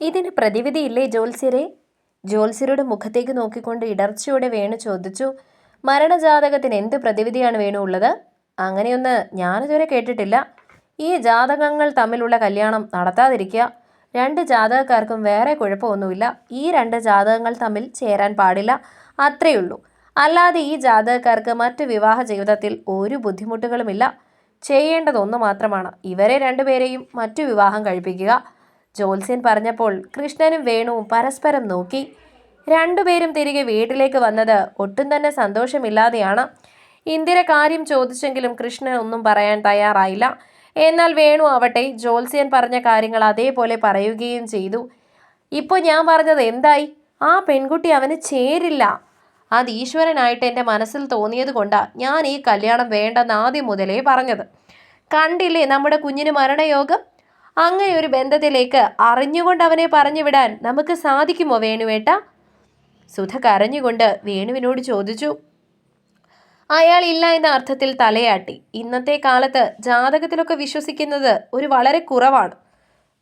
ഇതിന് പ്രതിവിധിയില്ലേ ജോത്സ്യരെ? ജോത്സ്യരുടെ മുഖത്തേക്ക് നോക്കിക്കൊണ്ട് ഇടർച്ചയോടെ വേണു ചോദിച്ചു മരണജാതകത്തിന് എന്ത് പ്രതിവിധിയാണ് വേണു ഉള്ളത്? അങ്ങനെയൊന്ന് ഞാനിതുവരെ കേട്ടിട്ടില്ല. ഈ ജാതകങ്ങൾ തമ്മിലുള്ള കല്യാണം നടത്താതിരിക്കുക. രണ്ട് ജാതകക്കാർക്കും വേറെ കുഴപ്പമൊന്നുമില്ല. ഈ രണ്ട് ജാതകങ്ങൾ തമ്മിൽ ചേരാൻ പാടില്ല. അത്രയുള്ളൂ. അല്ലാതെ ഈ ജാതകക്കാർക്ക് മറ്റ് വിവാഹ ജീവിതത്തിൽ ഒരു ബുദ്ധിമുട്ടുകളുമില്ല. ചെയ്യേണ്ടതൊന്ന് മാത്രമാണ്. ഇവരെ രണ്ടുപേരെയും മറ്റു വിവാഹം കഴിപ്പിക്കുക. ജോത്സ്യൻ പറഞ്ഞപ്പോൾ കൃഷ്ണനും വേണുവും പരസ്പരം നോക്കി. രണ്ടുപേരും തിരികെ വീട്ടിലേക്ക് വന്നത് ഒട്ടും തന്നെ സന്തോഷമില്ലാതെയാണ്. ഇന്ദിര കാര്യം ചോദിച്ചെങ്കിലും കൃഷ്ണൻ ഒന്നും പറയാൻ തയ്യാറായില്ല. എന്നാൽ വേണു ആവട്ടെ ജോത്സ്യൻ പറഞ്ഞ കാര്യങ്ങൾ അതേപോലെ പറയുകയും ചെയ്തു. ഇപ്പോൾ ഞാൻ പറഞ്ഞത് എന്തായി? ആ പെൺകുട്ടി അവന് ചേരില്ല. അത് ഈശ്വരനായിട്ട് എന്റെ മനസ്സിൽ തോന്നിയത് കൊണ്ടാണ് ഞാൻ ഈ കല്യാണം വേണ്ടെന്ന് ആദ്യം മുതലേ പറഞ്ഞത്. കണ്ടില്ലേ നമ്മുടെ കുഞ്ഞിന് മരണയോഗം? അങ്ങനെ ഒരു ബന്ധത്തിലേക്ക് അറിഞ്ഞുകൊണ്ട് അവനെ പറഞ്ഞു വിടാൻ നമുക്ക് സാധിക്കുമോ വേണുവേട്ട? സുധ കരഞ്ഞുകൊണ്ട് വേണുവിനോട് ചോദിച്ചു. അയാൾ ഇല്ല എന്ന അർത്ഥത്തിൽ തലയാട്ടി. ഇന്നത്തെ കാലത്ത് ജാതകത്തിലൊക്കെ വിശ്വസിക്കുന്നത് ഒരു വളരെ കുറവാണ്.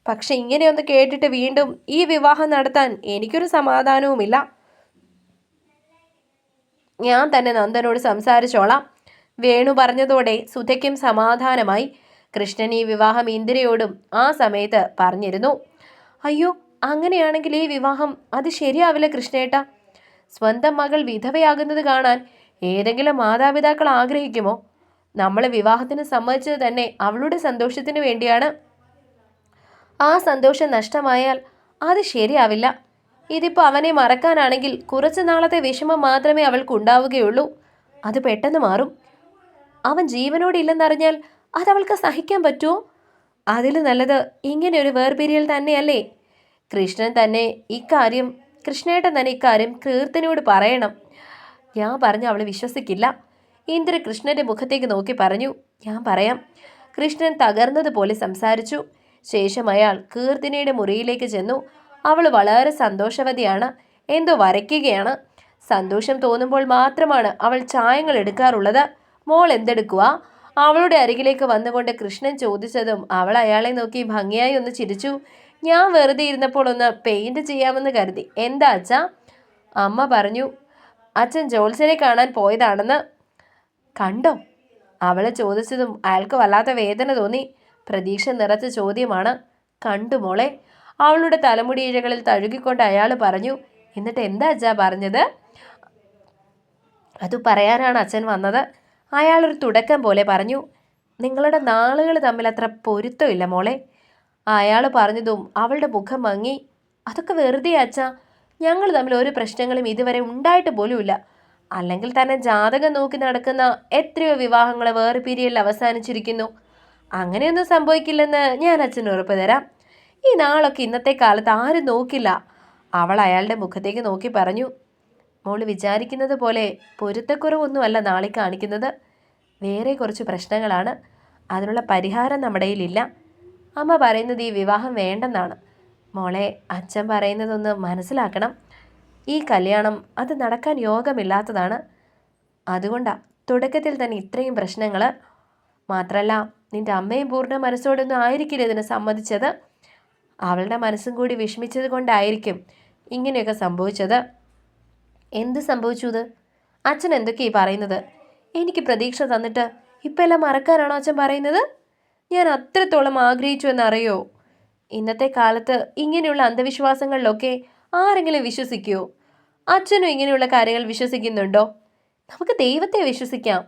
പക്ഷെ ഇങ്ങനെയൊന്ന് കേട്ടിട്ട് വീണ്ടും ഈ വിവാഹം നടത്താൻ എനിക്കൊരു സമാധാനവുമില്ല. ഞാൻ തന്നെ നന്ദനോട് സംസാരിച്ചോളാം. വേണു പറഞ്ഞതോടെ സുധയ്ക്കും സമാധാനമായി. കൃഷ്ണൻ ഈ വിവാഹം ഇന്ദിരയോടും ആ സമയത്ത് പറഞ്ഞിരുന്നു. അയ്യോ അങ്ങനെയാണെങ്കിൽ ഈ വിവാഹം അത് ശരിയാവില്ല കൃഷ്ണേട്ട. സ്വന്തം മകൾ വിധവയാകുന്നത് കാണാൻ ഏതെങ്കിലും മാതാപിതാക്കൾ ആഗ്രഹിക്കുമോ? നമ്മൾ വിവാഹത്തിന് സമ്മതിച്ചത് തന്നെ അവളുടെ സന്തോഷത്തിന് വേണ്ടിയാണ്. ആ സന്തോഷം നഷ്ടമായാൽ അത് ശരിയാവില്ല. ഇതിപ്പോൾ അവനെ മറക്കാനാണെങ്കിൽ കുറച്ച് നാളത്തെ വിഷമം മാത്രമേ അവൾക്ക് ഉണ്ടാവുകയുള്ളൂ അത് പെട്ടെന്ന് മാറും. അവൻ ജീവനോടെ ഇല്ലെന്നറിഞ്ഞാൽ അത് അവൾക്ക് സഹിക്കാൻ പറ്റുമോ അതിൽ നല്ലത് ഇങ്ങനെ ഒരു വേർപിരിയൽ തന്നെയല്ലേ? കൃഷ്ണൻ തന്നെ ഇക്കാര്യം കൃഷ്ണേട്ടൻ തന്നെ ഇക്കാര്യം കീർത്തനയോട് പറയണം. ഞാൻ പറഞ്ഞു അവൾ വിശ്വസിക്കില്ല. ഇന്ദ്ര കൃഷ്ണന്റെ മുഖത്തേക്ക് നോക്കി പറഞ്ഞു ഞാൻ പറയാം. കൃഷ്ണൻ തകർന്നതുപോലെ സംസാരിച്ചു. ശേഷം അയാൾ കീർത്തിനയുടെ മുറിയിലേക്ക് ചെന്നു. അവൾ വളരെ സന്തോഷവതിയാണ്. എന്തോ വരയ്ക്കുകയാണ്. സന്തോഷം തോന്നുമ്പോൾ മാത്രമാണ് അവൾ ചായങ്ങൾ എടുക്കാറുള്ളത്. മോൾ എന്തെടുക്കുക അവളുടെ അരികിലേക്ക് വന്നുകൊണ്ട് കൃഷ്ണൻ ചോദിച്ചതും അവൾ അയാളെ നോക്കി ഭംഗിയായി ഒന്ന് ചിരിച്ചു. ഞാൻ വെറുതെ ഇരുന്നപ്പോൾ ഒന്ന് പെയിന്റ് ചെയ്യാമെന്ന് കരുതി. എന്താ അച്ഛ? അമ്മ പറഞ്ഞു. അച്ഛൻ ജോത്സ്യനെ കാണാൻ പോയതാണെന്ന്. കണ്ടോ? അവളെ ചോദിച്ചതും അയാൾക്ക് വല്ലാത്ത വേദന തോന്നി. പ്രതീക്ഷ നിറച്ച ചോദ്യമാണ്. കണ്ടു മോളെ. അവളുടെ തലമുടി ഇഴകളിൽ തഴുകിക്കൊണ്ട് അയാൾ പറഞ്ഞു. എന്നിട്ട് എന്താ അച്ഛാ പറഞ്ഞത്? അത് പറയാനാണ് അച്ഛൻ വന്നത്. അയാളൊരു തുടക്കം പോലെ പറഞ്ഞു നിങ്ങളുടെ നാളുകൾ തമ്മിൽ അത്ര പൊരുത്തമില്ല മോളെ. അയാൾ പറഞ്ഞതും അവളുടെ മുഖം മങ്ങി അതൊക്കെ വെറുതെ അച്ഛാ ഞങ്ങൾ തമ്മിൽ ഒരു പ്രശ്നങ്ങളും ഇതുവരെ ഉണ്ടായിട്ട് പോലുമില്ല. അല്ലെങ്കിൽ തന്നെ ജാതകം നോക്കി നടക്കുന്ന എത്രയോ വിവാഹങ്ങൾ വേറെ പീരിയഡിൽ അവസാനിച്ചിരിക്കുന്നു. അങ്ങനെയൊന്നും സംഭവിക്കില്ലെന്ന് ഞാൻ അച്ഛന് ഉറപ്പ് തരാം. ഈ നാളൊക്കെ ഇന്നത്തെ കാലത്ത് ആരും നോക്കില്ല. അവൾ അയാളുടെ മുഖത്തേക്ക് നോക്കി പറഞ്ഞു മോൾ വിചാരിക്കുന്നത് പോലെ പൊരുത്തക്കുറവൊന്നുമല്ല നാളെ കാണിക്കുന്നത്. വേറെ കുറച്ച് പ്രശ്നങ്ങളാണ്. അതിനുള്ള പരിഹാരം നമ്മുടെ കയ്യിലില്ല. അമ്മ പറയുന്നത് ഈ വിവാഹം വേണ്ടെന്നാണ്. മോളെ അച്ഛൻ പറയുന്നതൊന്ന് മനസ്സിലാക്കണം. ഈ കല്യാണം അത് നടക്കാൻ യോഗമില്ലാത്തതാണ്. അതുകൊണ്ടാണ് തുടക്കത്തിൽ തന്നെ ഇത്രയും പ്രശ്നങ്ങൾ മാത്രമല്ല നിന്റെ അമ്മയും പൂർണ മനസ്സോടൊന്നും ആയിരിക്കില്ല ഇതിന് സമ്മതിച്ചത്. അവളുടെ മനസ്സും കൂടി വിഷമിച്ചത് കൊണ്ടായിരിക്കും ഇങ്ങനെയൊക്കെ സംഭവിച്ചത്. എന്ത് സംഭവിച്ചു ഇത്? അച്ഛൻ എന്തൊക്കെയായി പറയുന്നത്? എനിക്ക് പ്രതീക്ഷ തന്നിട്ട് ഇപ്പം എല്ലാം മറക്കാനാണോ അച്ഛൻ പറയുന്നത്? ഞാൻ അത്രത്തോളം ആഗ്രഹിച്ചു എന്നറിയോ? ഇന്നത്തെ കാലത്ത് ഇങ്ങനെയുള്ള അന്ധവിശ്വാസങ്ങളിലൊക്കെ ആരെങ്കിലും വിശ്വസിക്കുമോ അച്ഛനും ഇങ്ങനെയുള്ള കാര്യങ്ങൾ വിശ്വസിക്കുന്നുണ്ടോ? നമുക്ക് ദൈവത്തെ വിശ്വസിക്കാം.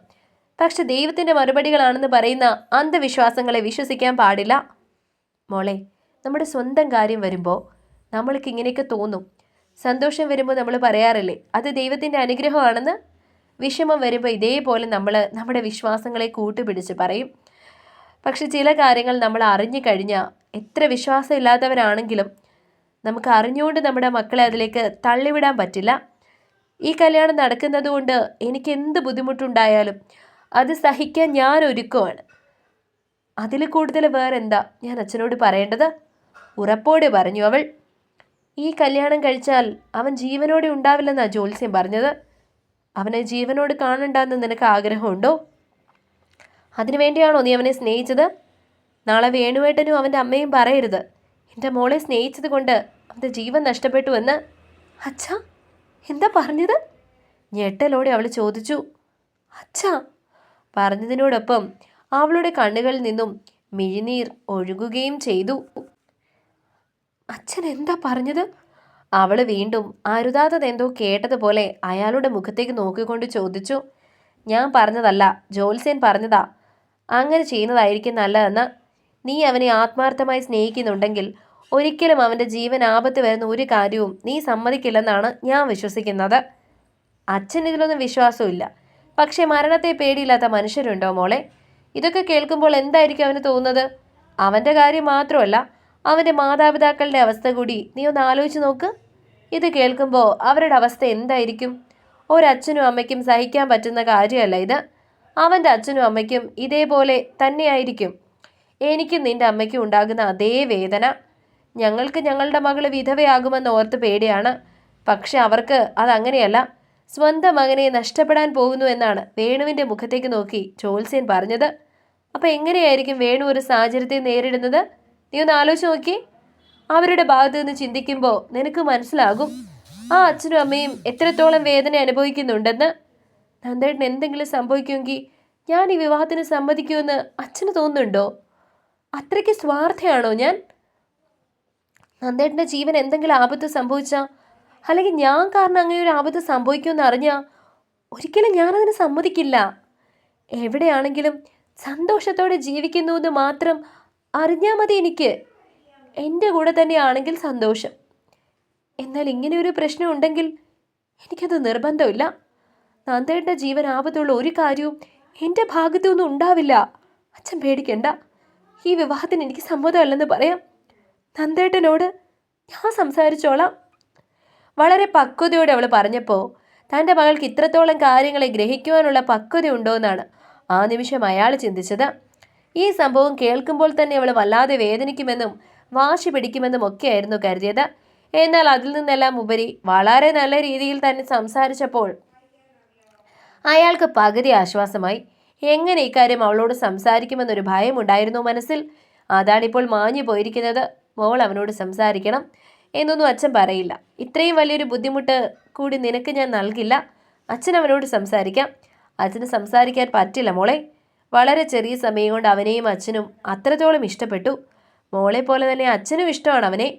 പക്ഷെ ദൈവത്തിന്റെ മറുപടികളാണെന്ന് പറയുന്ന അന്ധവിശ്വാസങ്ങളെ വിശ്വസിക്കാൻ പാടില്ല. മോളെ നമ്മുടെ സ്വന്തം കാര്യം വരുമ്പോൾ നമ്മൾക്ക് ഇങ്ങനെയൊക്കെ തോന്നും. സന്തോഷം വരുമ്പോൾ നമ്മൾ പറയാറില്ലേ അത് ദൈവത്തിന്റെ അനുഗ്രഹമാണെന്ന്? വിഷമം വരുമ്പോൾ ഇതേപോലെ നമ്മൾ നമ്മുടെ വിശ്വാസങ്ങളെ കൂട്ടുപിടിച്ച് പറയും. പക്ഷെ ചില കാര്യങ്ങൾ നമ്മൾ അറിഞ്ഞു കഴിഞ്ഞാൽ എത്ര വിശ്വാസമില്ലാത്തവരാണെങ്കിലും നമുക്ക് അറിഞ്ഞുകൊണ്ട് നമ്മുടെ മക്കളെ അതിലേക്ക് തള്ളിവിടാൻ പറ്റില്ല. ഈ കല്യാണം നടക്കുന്നത് കൊണ്ട് എനിക്ക് എന്ത് ബുദ്ധിമുട്ടുണ്ടായാലും അത് സഹിക്കാൻ ഞാൻ ഒരുക്കമാണ് അതിൽ കൂടുതൽ വേറെന്താ ഞാൻ അച്ഛനോട് പറയേണ്ടത്? ഉറപ്പോടെ പറഞ്ഞു അവൾ. ഈ കല്യാണം കഴിച്ചാൽ അവൻ ജീവനോടെ ഉണ്ടാവില്ലെന്നാണ് ജോത്സ്യം പറഞ്ഞത്. അവനെ ജീവനോട് കാണണ്ടെന്ന് നിനക്ക് ആഗ്രഹമുണ്ടോ? അതിനുവേണ്ടിയാണോ നീ അവനെ സ്നേഹിച്ചത്? നാളെ വേണുവേട്ടനും അവന്റെ അമ്മയും പറയരുത്. എന്റെ മോളെ സ്നേഹിച്ചത് കൊണ്ട് അവന്റെ ജീവൻ നഷ്ടപ്പെട്ടു എന്ന്. അച്ഛാ എന്താ പറഞ്ഞത്? ഞെട്ടലോടെ അവൾ ചോദിച്ചു. അച്ഛാ പറഞ്ഞതിനോടൊപ്പം അവളുടെ കണ്ണുകളിൽ നിന്നും മിഴിനീർ ഒഴുകുകയും ചെയ്തു. അച്ഛൻ എന്താ പറഞ്ഞത്? അവൾ വീണ്ടും അരുതാത്തതെന്തോ കേട്ടതുപോലെ അയാളുടെ മുഖത്തേക്ക് നോക്കിക്കൊണ്ട് ചോദിച്ചു ഞാൻ പറഞ്ഞതല്ല ജോത്സ്യൻ പറഞ്ഞതാ. അങ്ങനെ ചെയ്യുന്നതായിരിക്കും നല്ലതെന്ന്. നീ അവനെ ആത്മാർത്ഥമായി സ്നേഹിക്കുന്നുണ്ടെങ്കിൽ ഒരിക്കലും അവന്റെ ജീവൻ ആപത്ത് വരുന്ന ഒരു കാര്യവും നീ സമ്മതിക്കില്ലെന്നാണ് ഞാൻ വിശ്വസിക്കുന്നത്. അച്ഛൻ ഇതിലൊന്നും വിശ്വാസമില്ല പക്ഷേ മരണത്തെ പേടിയില്ലാത്ത മനുഷ്യരുണ്ടോ മോളെ? ഇതൊക്കെ കേൾക്കുമ്പോൾ എന്തായിരിക്കും അവന് തോന്നുന്നത്? അവന്റെ കാര്യം മാത്രമല്ല അവന്റെ മാതാപിതാക്കളുടെ അവസ്ഥ കൂടി നീ ഒന്ന് ആലോചിച്ച് നോക്ക്. ഇത് കേൾക്കുമ്പോൾ അവരുടെ അവസ്ഥ എന്തായിരിക്കും? ഒരച്ഛനും അമ്മയ്ക്കും സഹിക്കാൻ പറ്റുന്ന കാര്യമല്ല ഇത്. അവന്റെ അച്ഛനും അമ്മയ്ക്കും ഇതേപോലെ തന്നെയായിരിക്കും. എനിക്കും നിന്റെ അമ്മയ്ക്കും ഉണ്ടാകുന്ന അതേ വേദന. ഞങ്ങൾക്ക് ഞങ്ങളുടെ മകൾ വിധവയാകുമെന്ന് ഓർത്ത് പേടിയാണ്. പക്ഷെ അവർക്ക് അതങ്ങനെയല്ല. സ്വന്തം മകനെ നഷ്ടപ്പെടാൻ പോകുന്നു എന്നാണ് വേണുവിന്റെ മുഖത്തേക്ക് നോക്കി ജോത്സ്യൻ പറഞ്ഞത്. അപ്പോൾ എങ്ങനെയായിരിക്കും വേണു ഒരു സാഹചര്യത്തെ നേരിടുന്നത്? നീ ഒന്ന് ആലോചിച്ച് നോക്കി. അവരുടെ ഭാഗത്ത് നിന്ന് ചിന്തിക്കുമ്പോൾ നിനക്ക് മനസ്സിലാകും. ആ അച്ഛനും അമ്മയും എത്രത്തോളം വേദന അനുഭവിക്കുന്നുണ്ടെന്ന്. നന്ദേട്ടൻ എന്തെങ്കിലും സംഭവിക്കുമെങ്കിൽ ഞാൻ ഈ വിവാഹത്തിന് സമ്മതിക്കുമെന്ന് അച്ഛന് തോന്നുന്നുണ്ടോ? അത്രയ്ക്ക് സ്വാർത്ഥയാണോ ഞാൻ? നന്ദേട്ടന്റെ ജീവൻ എന്തെങ്കിലും ആപത്ത് സംഭവിച്ചാൽ അല്ലെങ്കിൽ ഞാൻ കാരണം അങ്ങനെ ഒരു ആപത്ത് സംഭവിക്കുമെന്ന് അറിഞ്ഞാൽ ഒരിക്കലും ഞാനതിന് സമ്മതിക്കില്ല. എവിടെയാണെങ്കിലും സന്തോഷത്തോടെ ജീവിക്കുന്നു എന്ന് മാത്രം അറിഞ്ഞാൽ മതി എനിക്ക്. എന്റെ കൂടെ തന്നെയാണെങ്കിൽ സന്തോഷം. എന്നാൽ ഇങ്ങനെ ഒരു പ്രശ്നം ഉണ്ടെങ്കിൽ എനിക്കത് നിർബന്ധമില്ല. നന്ദേട്ടന്റെ ജീവൻ ആപത്തുള്ള ഒരു കാര്യവും എന്റെ ഭാഗത്തൊന്നും ഉണ്ടാവില്ല. അച്ഛൻ പേടിക്കണ്ട. ഈ വിവാഹത്തിന് എനിക്ക് സമ്മതമല്ലെന്ന് പറയാം. നന്ദേട്ടനോട് ഞാൻ സംസാരിച്ചോളാം. വളരെ പക്വതയോടെ അവൾ പറഞ്ഞപ്പോൾ തന്റെ മകൾക്ക് ഇത്രത്തോളം കാര്യങ്ങളെ ഗ്രഹിക്കുവാനുള്ള പക്വത ഉണ്ടോ എന്നാണ് ആ നിമിഷം അയാൾ ചിന്തിച്ചത്. ഈ സംഭവം കേൾക്കുമ്പോൾ തന്നെ അവൾ വല്ലാതെ വേദനിക്കുമെന്നും വാശി പിടിക്കുമെന്നും ഒക്കെയായിരുന്നു കരുതിയത്. എന്നാൽ അതിൽ നിന്നെല്ലാം ഉപരി വളരെ നല്ല രീതിയിൽ തന്നെ സംസാരിച്ചപ്പോൾ അയാൾക്ക് പകുതി ആശ്വാസമായി. എങ്ങനെ ഇക്കാര്യം അവളോട് സംസാരിക്കുമെന്നൊരു ഭയമുണ്ടായിരുന്നു മനസ്സിൽ. അതാണിപ്പോൾ മാഞ്ഞു പോയിരിക്കുന്നത്. മോൾ അവനോട് സംസാരിക്കണം എന്നൊന്നും അച്ഛൻ പറയില്ല. ഇത്രയും വലിയൊരു ബുദ്ധിമുട്ട് കൂടി നിനക്ക് ഞാൻ നൽകില്ല. അച്ഛൻ അവനോട് സംസാരിക്കാം. അച്ഛന് സംസാരിക്കാൻ പറ്റില്ല മോളെ. വളരെ ചെറിയ സമയം കൊണ്ട് അവനെയും അച്ഛനും അത്രത്തോളം ഇഷ്ടപ്പെട്ടു. മോളെ പോലെ തന്നെ അച്ഛനും ഇഷ്ടമാണ് അവനെ.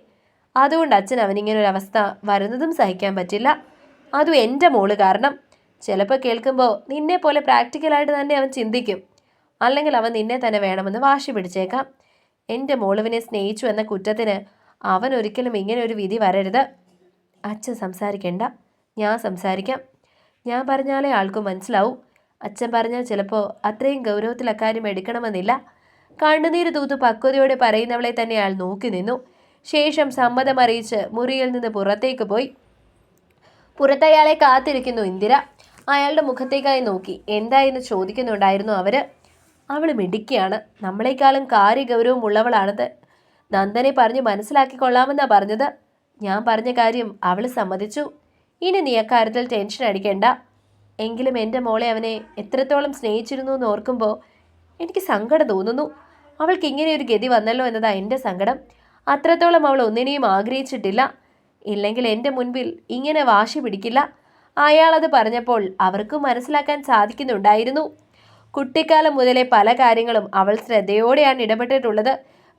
അതുകൊണ്ട് അച്ഛൻ അവനിങ്ങനെ ഒരു അവസ്ഥ വരുന്നതും സഹിക്കാൻ പറ്റില്ല. അതും എന്റെ മോൾ കാരണം. ചിലപ്പോൾ കേൾക്കുമ്പോൾ നിന്നെ പോലെ പ്രാക്ടിക്കലായിട്ട് തന്നെ അവൻ ചിന്തിക്കും. അല്ലെങ്കിൽ അവൻ നിന്നെ തന്നെ വേണമെന്ന് വാശി പിടിച്ചേക്കാം. എന്റെ മോളുവിനെ സ്നേഹിച്ചു എന്ന കുറ്റത്തിന് അവൻ ഒരിക്കലും ഇങ്ങനെ ഒരു വിധി വരരുത്. അച്ഛൻ സംസാരിക്കണ്ട. ഞാൻ സംസാരിക്കാം. ഞാൻ പറഞ്ഞാലേ ആൾക്കും മനസ്സിലാവും. അച്ഛൻ പറഞ്ഞാൽ ചിലപ്പോൾ അത്രയും ഗൗരവത്തിൽ അക്കാര്യം എടുക്കണമെന്നില്ല. കണ്ണുനീര് തൂത്ത് പക്വതയോടെ പറയുന്നവളെ തന്നെ അയാൾ നോക്കി നിന്നു. ശേഷം സമ്മതം അറിയിച്ച് മുറിയിൽ നിന്ന് പുറത്തേക്ക് പോയി. പുറത്തയാളെ കാത്തിരിക്കുന്നു ഇന്ദിര. അയാളുടെ മുഖത്തേക്കായി നോക്കി. എന്തായെന്ന് ചോദിക്കുന്നുണ്ടായിരുന്നു അവർ. അവൾ മിടുക്കിയാണ്. നമ്മളെക്കാളും കാര്യഗൗരവം ഉള്ളവളാണത്. നന്ദനെ പറഞ്ഞ് മനസ്സിലാക്കിക്കൊള്ളാമെന്നാ പറഞ്ഞത്. ഞാൻ പറഞ്ഞ കാര്യം അവൾ സമ്മതിച്ചു. ഇനി നീ അക്കാര്യത്തിൽ ടെൻഷൻ അടിക്കേണ്ട. എങ്കിലും എന്റെ മോളെ അവനെ എത്രത്തോളം സ്നേഹിച്ചിരുന്നു എന്ന് ഓർക്കുമ്പോൾ എനിക്ക് സങ്കടം തോന്നുന്നു. അവൾക്ക് ഇങ്ങനെ ഒരു ഗതി വന്നല്ലോ എന്നതാ എന്റെ സങ്കടം. അത്രത്തോളം അവൾ ഒന്നിനെയും ആഗ്രഹിച്ചിട്ടില്ല. ഇല്ലെങ്കിൽ എന്റെ മുൻപിൽ ഇങ്ങനെ വാശി പിടിക്കില്ല. അയാളത് പറഞ്ഞപ്പോൾ അവർക്കും മനസ്സിലാക്കാൻ സാധിക്കുന്നുണ്ടായിരുന്നു. കുട്ടിക്കാലം മുതലേ പല കാര്യങ്ങളും അവൾ ശ്രദ്ധയോടെയാണ് ഇടപെട്ടിട്ടുള്ളത്.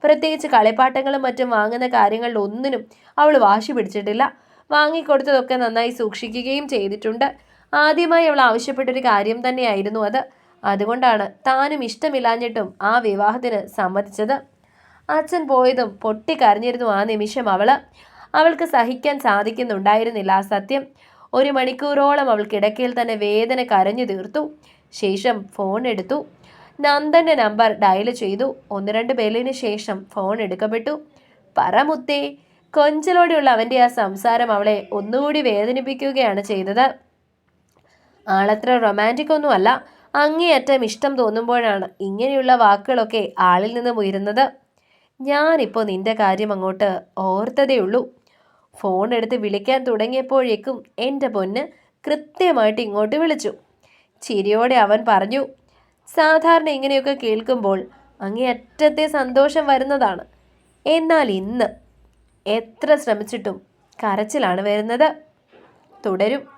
പ്രത്യേകിച്ച് കളിപ്പാട്ടങ്ങളും മറ്റും വാങ്ങുന്ന കാര്യങ്ങളിൽ ഒന്നിനും അവൾ വാശി പിടിച്ചിട്ടില്ല. വാങ്ങിക്കൊടുത്തതൊക്കെ നന്നായി സൂക്ഷിക്കുകയും ചെയ്തിട്ടുണ്ട്. ആദ്യമായി അവൾ ആവശ്യപ്പെട്ടൊരു കാര്യം തന്നെയായിരുന്നു അത്. അതുകൊണ്ടാണ് താനും ഇഷ്ടമില്ലാഞ്ഞിട്ടും ആ വിവാഹത്തിന് സമ്മതിച്ചത്. അച്ഛൻ പോയതും പൊട്ടിക്കരഞ്ഞിരുന്നു ആ നിമിഷം അവൾ. അവൾക്ക് സഹിക്കാൻ സാധിക്കുന്നുണ്ടായിരുന്നില്ല ആ സത്യം. ഒരു മണിക്കൂറോളം അവൾ കിടക്കയിൽ തന്നെ വേദന കരഞ്ഞു തീർത്തു. ശേഷം ഫോൺ എടുത്തു. നന്ദന്റെ നമ്പർ ഡയൽ ചെയ്തു. ഒന്ന് രണ്ട് ബെല്ലിന് ശേഷം ഫോൺ എടുക്കപ്പെട്ടു. പറ മുത്തേ. കൊഞ്ചലോടെയുള്ള അവന്റെ ആ സംസാരം അവളെ ഒന്നുകൂടി വേദനിപ്പിക്കുകയാണ് ചെയ്തത്. ആളത്ര റൊമാന്റിക് ഒന്നും അല്ല അങ്ങേയറ്റം ഇഷ്ടം തോന്നുമ്പോഴാണ് ഇങ്ങനെയുള്ള വാക്കുകളൊക്കെ ആളിൽ നിന്നും ഉയരുന്നത്. ഞാനിപ്പോൾ നിന്റെ കാര്യം അങ്ങോട്ട് ഓർത്തതേ ഉള്ളൂ ഫോൺ എടുത്ത് വിളിക്കാൻ തുടങ്ങിയപ്പോഴേക്കും എന്റെ പൊന്ന് കൃത്യമായിട്ട് ഇങ്ങോട്ട് വിളിച്ചു. ചിരിയോടെ അവൻ പറഞ്ഞു സാധാരണ ഇങ്ങനെയൊക്കെ കേൾക്കുമ്പോൾ അങ്ങേയറ്റത്തെ സന്തോഷം വരുന്നതാണ്. എന്നാൽ ഇന്ന് എത്ര ശ്രമിച്ചിട്ടും കരച്ചിലാണ് വരുന്നത്. തുടരും.